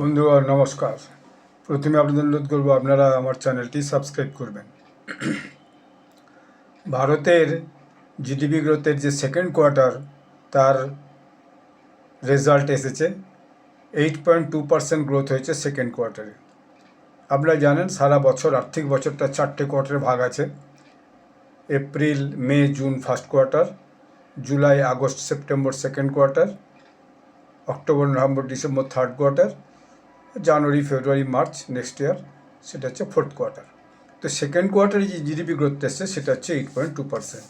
বন্ধুগণ নমস্কার। প্রথমে আপনাদের অনুরোধ করব, আপনারা আমার চ্যানেলটি সাবস্ক্রাইব করবেন। ভারতের জিডিপি গ্রোথের যে সেকেন্ড কোয়ার্টার তার রেজাল্ট এসেছে। Eight point two percent growth হয়েছে সেকেন্ড কোয়ার্টারে আপনারা জানেন, সারা বছর, আর্থিক বছরটা চারটে কোয়ার্টারে ভাগ আছে। April, May, June first quarter July, August, September second quarter October, November, December third quarter January, February, March next year সেটা হচ্ছে ফোর্থ কোয়ার্টার তো সেকেন্ড কোয়ার্টারে যে জিডিপি গ্রোথ এসছে, সেটা হচ্ছে এইট পয়েন্ট টু পার্সেন্ট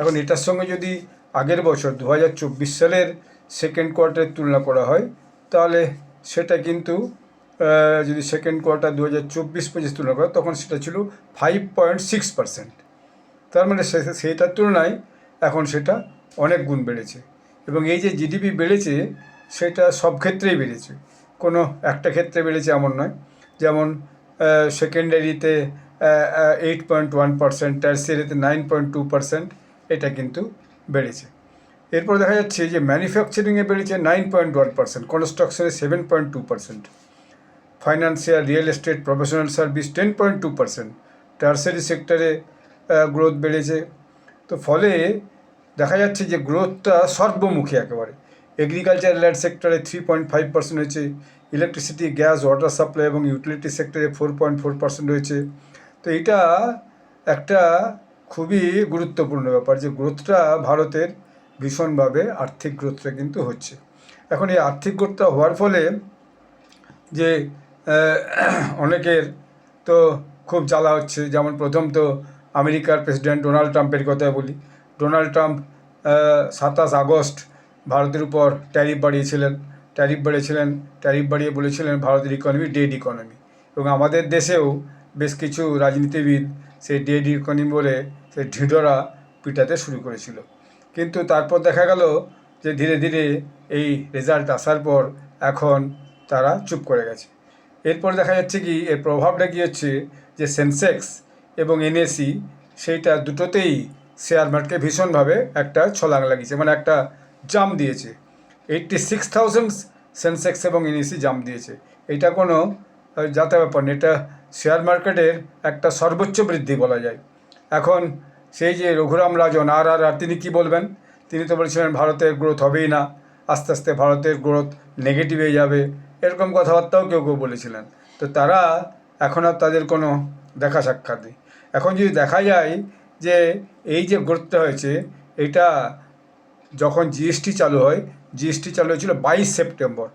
এখন এটার সঙ্গে যদি আগের বছর দু হাজার চব্বিশ সালের সেকেন্ড কোয়ার্টারের তুলনা করা হয়, তাহলে সেটা কিন্তু যদি সেকেন্ড কোয়ার্টার দু হাজার চব্বিশ পঁচিশ তুলনা করা তখন সেটা ছিল ফাইভ পয়েন্ট সিক্স পার্সেন্ট তার মানে সে- সেইটার তুলনায় এখন সেটা অনেক গুণ বেড়েছে। এবং এই যে জিডিপি বেড়েছে, সেটা সব ক্ষেত্রেই বেড়েছে। কোনো একটা ক্ষেত্রে বেড়েছে এমন নয়। যেমন সেকেন্ডারিতে এইট পয়েন্ট ওয়ান পার্সেন্ট টার্সিয়ারিতে নাইন পয়েন্ট টু পার্সেন্ট এটা কিন্তু বেড়েছে। এরপর দেখা যাচ্ছে যে ম্যানুফ্যাকচারিংয়ে বেড়েছে নাইন পয়েন্ট ওয়ান পার্সেন্ট কনস্ট্রাকশনে seven point two percent financial real estate professional service ten point two percent tertiary সেক্টরে গ্রোথ বেড়েছে। তো ফলে দেখা যাচ্ছে যে গ্রোথটা সর্বমুখী একেবারে। এগ্রিকালচার ল্যান্ড সেক্টরে থ্রি পয়েন্ট ফাইভ পার্সেন্ট হয়েছে ইলেকট্রিসিটি গ্যাস ওয়াটার সাপ্লাই এবং ইউটিলিটি সেক্টরে ফোর পয়েন্ট ফোর পার্সেন্ট হয়েছে তো এটা একটা খুবই গুরুত্বপূর্ণ ব্যাপার যে গ্রোথটা ভারতের ভীষণভাবে আর্থিক গ্রোথটা কিন্তু হচ্ছে। এখন এই আর্থিক গ্রোথটা হওয়ার ফলে যে অনেকের তো খুব জ্বালা হচ্ছে। যেমন প্রথম তো আমেরিকার প্রেসিডেন্ট ডোনাল্ড ট্রাম্পের কথা বলি। ডোনাল্ড ট্রাম্প সাতাশ আগস্ট ভারতের উপর ট্যারিফ বাড়িয়েছিলেন ট্যারিফ বাড়িয়েছিলেন, ট্যারিফ বাড়িয়ে বলেছিলেন ভারতের ইকোনমি ডেড ইকোনমি এবং আমাদের দেশেও বেশ কিছু রাজনীতিবিদ সেই ডেড ইকোনমি বলে সেই ঢিঁড়োরা পিটাতে শুরু করেছিল। কিন্তু তারপর দেখা গেল যে ধীরে ধীরে এই রেজাল্ট আসার পর এখন তারা চুপ করে গেছে। এরপর দেখা যাচ্ছে কি, এর প্রভাবটা কী হচ্ছে যে সেন্সেক্স এবং এনএসি সেইটা দুটোতেই শেয়ার মার্কেটে ভীষণভাবে একটা ছলাং লাগিয়েছে। মানে একটা জাম দিয়েছে। এইটটি সিক্স থাউজেন্ড সেন্সেক্স এবং এনএসি জাম দিয়েছে। এটা কোনো যাতা ব্যাপার না এটা শেয়ার মার্কেটের একটা সর্বোচ্চ বৃদ্ধি বলা যায়। এখন সেই যে রঘুরাম রাজন, আর আর আর তিনি কী বলবেন? তিনি তো বলছিলেন, ভারতের গ্রোথ হবেই না। আস্তে আস্তে ভারতের গ্রোথ নেগেটিভ হয়ে যাবে। এরকম কথাবার্তাও কেউ কেউ বলেছিলেন। তো তারা এখন আর তাদের কোনো দেখা সাক্ষাৎ নেই। এখন যদি দেখা যায় যে এই যে গ্রোথটা হয়েছে, এটা যখন জিএসটি চালু হয় জিএসটি চালু হয়েছিল বাইশ সেপ্টেম্বর।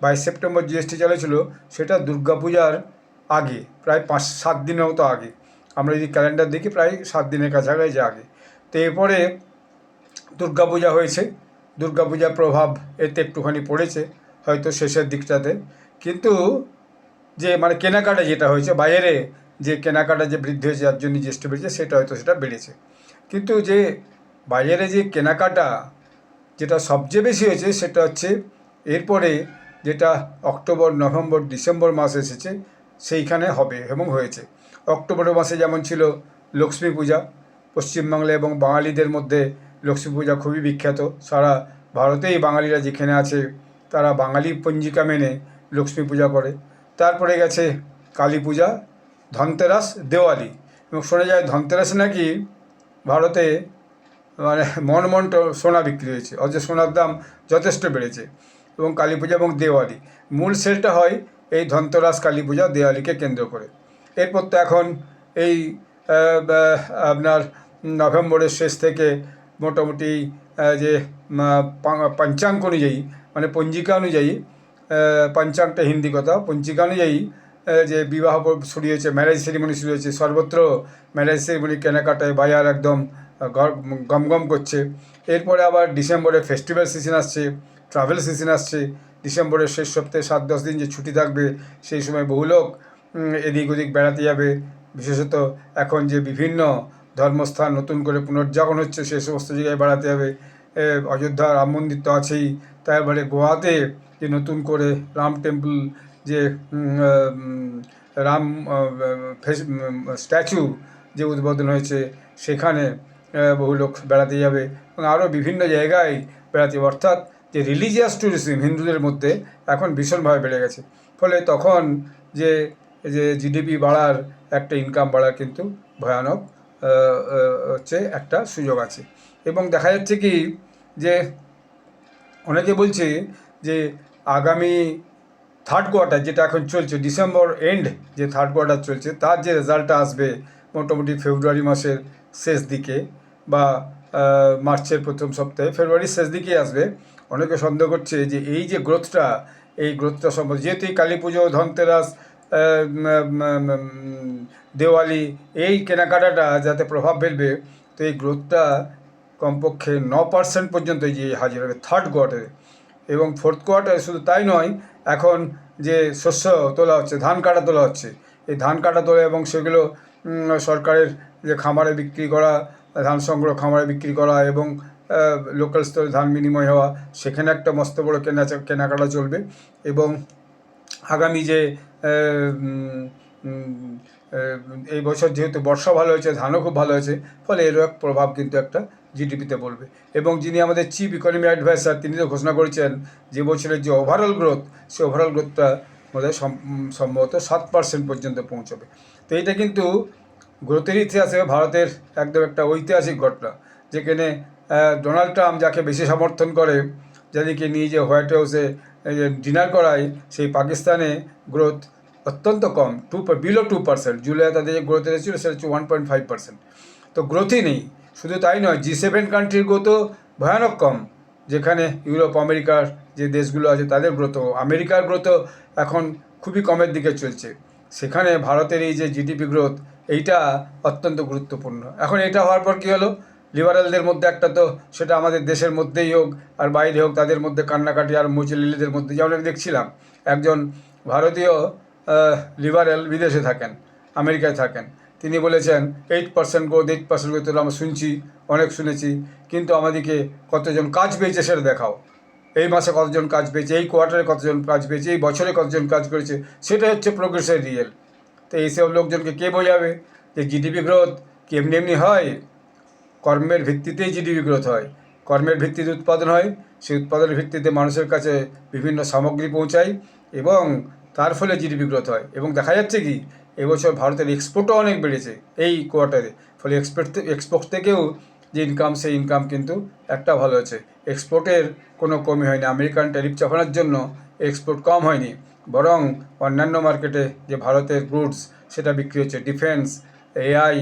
বাইশ সেপ্টেম্বর জিএসটি চালু ছিল সেটা দুর্গাপূজার আগে, প্রায় পাঁচ, সাত দিনের মতো আগে। আমরা যদি ক্যালেন্ডার দেখি, প্রায় সাত দিনের কাছাকাছি আগে। তো এরপরে দুর্গাপূজা হয়েছে। দুর্গাপূজার প্রভাব এতে একটুখানি পড়েছে, হয়তো শেষের দিকটাতে। কিন্তু যে মানে কেনাকাটা যেটা হয়েছে, বাইরে যে কেনাকাটা যে বৃদ্ধি হয়েছে, যার জন্য জিএসটি বেড়েছে, সেটা হয়তো সেটা বেড়েছে। কিন্তু যে, বাইরে যে কেনাকাটা যেটা সবচেয়ে বেশি হয়েছে সেটা হচ্ছে এরপরে যেটা অক্টোবর, নভেম্বর, ডিসেম্বর মাস এসেছে, সেইখানে হবে এবং হয়েছে। অক্টোবর মাসে যেমন ছিল লক্ষ্মী পূজা, পশ্চিমবাংলা এবং বাঙালিদের মধ্যে লক্ষ্মী পূজা খুবই বিখ্যাত। সারা ভারতেই বাঙালিরা যেখানে আছে, তারা বাঙালি পঞ্জিকা মেনে লক্ষ্মী পূজা করে। তারপরে গেছে কালী পূজা, ধনতেরাস, দেওয়ালি। এবং শোনা যায় ধনতেরাস নাকি ভারতে মানে মন সোনা বিক্রি হয়েছে। অথচ সোনার দাম যথেষ্ট বেড়েছে। এবং কালী পূজা এবং দেওয়ালি। মূল সেলটা হয় এই ধনতেরাস কালী পূজা দেওয়ালিকে কেন্দ্র করে। এরপর তো এখন এই আপনার নভেম্বরের শেষ থেকে মোটামুটি যে উম, পা- পঞ্চাঙ্গ অনুযায়ী মানে পঞ্জিকা অনুযায়ী আহ, পঞ্চাঙ্গটা হিন্দি কথা পঞ্জিকা অনুযায়ী যে বিবাহ শুরু হয়েছে ম্যারেজ সেরিমনি শুরু হয়েছে সর্বত্র ম্যারেজ সেরিমনি কেনাকাটায় বাজার একদম গমগম করছে। এরপরে আবার ডিসেম্বরে ফেস্টিভ্যাল সিজন আসছে ট্রাভেল সিজন আসছে। ডিসেম্বরের শেষ সপ্তাহে সাত দশ দিন যে ছুটি থাকবে, সেই সময় বহু লোক এদিক ওদিক বেড়াতে যাবে। বিশেষত এখন যে বিভিন্ন ধর্মস্থান নতুন করে পুনর্জাগরণ হচ্ছে সেই সমস্ত জায়গায় বেড়াতে যাবে অযোধ্যা, রাম মন্দির তো আছেই। তারপরে গোয়াতে যে নতুন করে রাম টেম্পল যে রাম স্ট্যাচু যে উদ্বোধন হয়েছে, সেখানে বহু লোক বেড়াতে যাবে এবং আরও বিভিন্ন জায়গায় বেড়াতে অর্থাৎ যে রিলিজিয়াস ট্যুরিজম হিন্দুদের মধ্যে এখন ভীষণভাবে বেড়ে গেছে। ফলে তখন যে যে জিডিপি বাড়ার একটা ইনকাম বাড়ার কিন্তু ভয়ানক হচ্ছে একটা সুযোগ আছে। এবং দেখা যাচ্ছে কি যে অনেকে বলছে যে আগামী থার্ড কোয়ার্টার যেটা এখন চলছে ডিসেম্বর এন্ড যে থার্ড কোয়ার্টার চলছে, তার যে রেজাল্টটা আসবে মোটামুটি ফেব্রুয়ারি মাসের শেষ দিকে বা মার্চের প্রথম সপ্তাহে, ফেব্রুয়ারির শেষ দিকে আসবে। অনেকে সন্দেহ করছে যে এই যে গ্রোথটা, এই গ্রোথটা সম্বন্ধে যেহেতু এই কালী পুজো, ধনতেরাস দেওয়ালি, এই কেনাকাটাটা যাতে প্রভাব ফেলবে, তো এই গ্রোথটা কমপক্ষে ন পার্সেন্ট পর্যন্ত যে হাজির হবে থার্ড কোয়ার্টারে এবং ফোর্থ কোয়ার্টারে শুধু তাই নয়, এখন যে শস্য তোলা হচ্ছে, ধান কাটা তোলা হচ্ছে, এই ধান কাটা তোলা এবং সেগুলো সরকারের যে খামারে বিক্রি করা ধান সংগ্রহ খামারে বিক্রি করা এবং লোকাল স্তরে ধান বিনিময় হওয়া, সেখানে একটা মস্ত বড় কেনা, কেনাকাটা চলবে এবং আগামী যে এই বছর যেহেতু বর্ষা ভালো হয়েছে, ধানও খুব ভালো হয়েছে, ফলে এরও এক প্রভাব কিন্তু একটা জিডিপিতে পড়বে। এবং যিনি আমাদের চিফ ইকোনমি অ্যাডভাইসার তিনি তো ঘোষণা করেছেন যে বছরের যে ওভারঅল গ্রোথ সেই ওভারঅল গ্রোথটা সম- সম্ভবত সাত পার্সেন্ট পর্যন্ত পৌঁছবে। তো এটা কিন্তু গ্রোথের ইতিহাসে ভারতের একদম একটা ঐতিহাসিক ঘটনা, যেখানে ডোনাল্ড ট্রাম্প যাকে বেশি সমর্থন করে, যাদেরকে নিয়ে যে হোয়াইট হাউসে ডিনার করায়, সেই পাকিস্তানে গ্রোথ অত্যন্ত কম, two below two percent July তাদের যে গ্রোথ এসেছিল সেটা হচ্ছে ওয়ান পয়েন্ট ফাইভ পার্সেন্ট তো গ্রোথই নেই, শুধু তাই নয় জি সেভেন কান্ট্রির গ্রোথও ভয়ানক কম, যেখানে ইউরোপ আমেরিকার যে দেশগুলো আছে, তাদের গ্রোথও আমেরিকার গ্রোথও এখন খুবই কমের দিকে চলছে। সেখানে ভারতের এই যে জিডিপি গ্রোথ এইটা অত্যন্ত গুরুত্বপূর্ণ। এখন এটা হওয়ার পর কী হলো? লিবারালদের মধ্যে একটা তো সেটা আমাদের দেশের মধ্যেই হোক আর বাইরে হোক, তাদের মধ্যে কান্নাকাটি আর মুচিলিলিদের মধ্যে। যেমন আমি দেখছিলাম, একজন ভারতীয় লিবারেল বিদেশে থাকেন, আমেরিকায় থাকেন। তিনি বলেছেন eight percent growth eight percent growth আমরা শুনছি, অনেক শুনেছি। কিন্তু আমাদেরকে কতজন কাজ পেয়েছে সেটা দেখাও। এই মাসে কতজন কাজ পেয়েছে, এই কোয়ার্টারে কতজন কাজ পেয়েছে, এই বছরে কতজন কাজ করেছে সেটা হচ্ছে প্রোগ্রেসের রিয়েল তো এইসব লোকজনকে কে বোঝাবে যে জিডিপি গ্রোথ কি এমনি এমনি হয়? কর্মের ভিত্তিতেই জিডিপি গ্রোথ হয়। কর্মের ভিত্তিতে উৎপাদন হয়, সেই উৎপাদনের ভিত্তিতে মানুষের কাছে বিভিন্ন সামগ্রী পৌঁছায় এবং তার ফলে জিডিপি গ্রোথ হয়। এবং দেখা যাচ্ছে কি, এবছর ভারতের এক্সপোর্টও অনেক বেড়েছে এই কোয়ার্টারে ফলে এক্সপোর্ট এক্সপোর্ট থেকেও যে ইনকাম সেই ইনকাম কিন্তু একটা ভালো হয়েছে এক্সপোর্টের কোনো কমই হয়নি। আমেরিকান ট্যারিফ চাপানোর জন্য এক্সপোর্ট কম হয়নি। বরং অন্যান্য মার্কেটে যে ভারতের গুডস সেটা বিক্রি হচ্ছে। ডিফেন্স এআই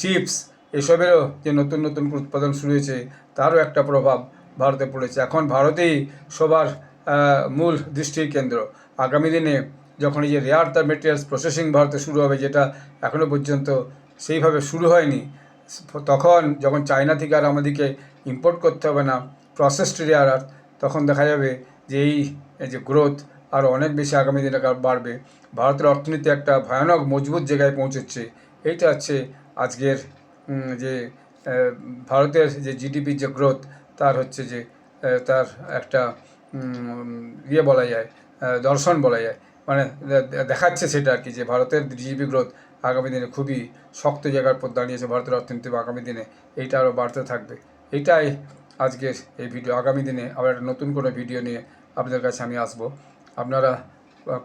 চিপস এসবেরও যে নতুন নতুন উৎপাদন শুরু হয়েছে, তারও একটা প্রভাব ভারতে পড়েছে। এখন ভারতেই সবার মূল দৃষ্টির কেন্দ্র। আগামী দিনে যখন এই যে রেয়ার তার মেটেরিয়ালস প্রসেসিং ভারতে শুরু হবে, যেটা এখনও পর্যন্ত সেইভাবে শুরু হয়নি তখন যখন চায়না থেকে আর আমাদেরকে ইম্পোর্ট করতে হবে না প্রসেসড রেয়ার আর্থ তখন দেখা যাবে যে এই যে গ্রোথ আরও অনেক বেশি আগামী দিনে বাড়বে। ভারতের অর্থনীতি একটা ভয়ানক মজবুত জায়গায় পৌঁছচ্ছে এইটা হচ্ছে আজকের যে ভারতের যে জিডিপির যে গ্রোথ তার হচ্ছে যে তার একটা ইয়ে বলা যায় দর্শন বলা যায়। মানে দেখাচ্ছে সেটা আর কি যে ভারতের জিডিপি গ্রোথ আগামী দিনে খুবই শক্ত জায়গার পর দাঁড়িয়েছে ভারতের অর্থনীতি আগামী দিনে এইটা আরও বাড়তে থাকবে। এটাই আজকের এই ভিডিও। আগামী দিনে আবার একটা নতুন কোনো ভিডিও নিয়ে আপনাদের কাছে আমি আসব। আপনারা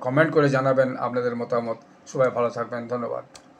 কমেন্ট করে জানাবেন আপনাদের মতামত। সবাই ভালো থাকবেন। ধন্যবাদ।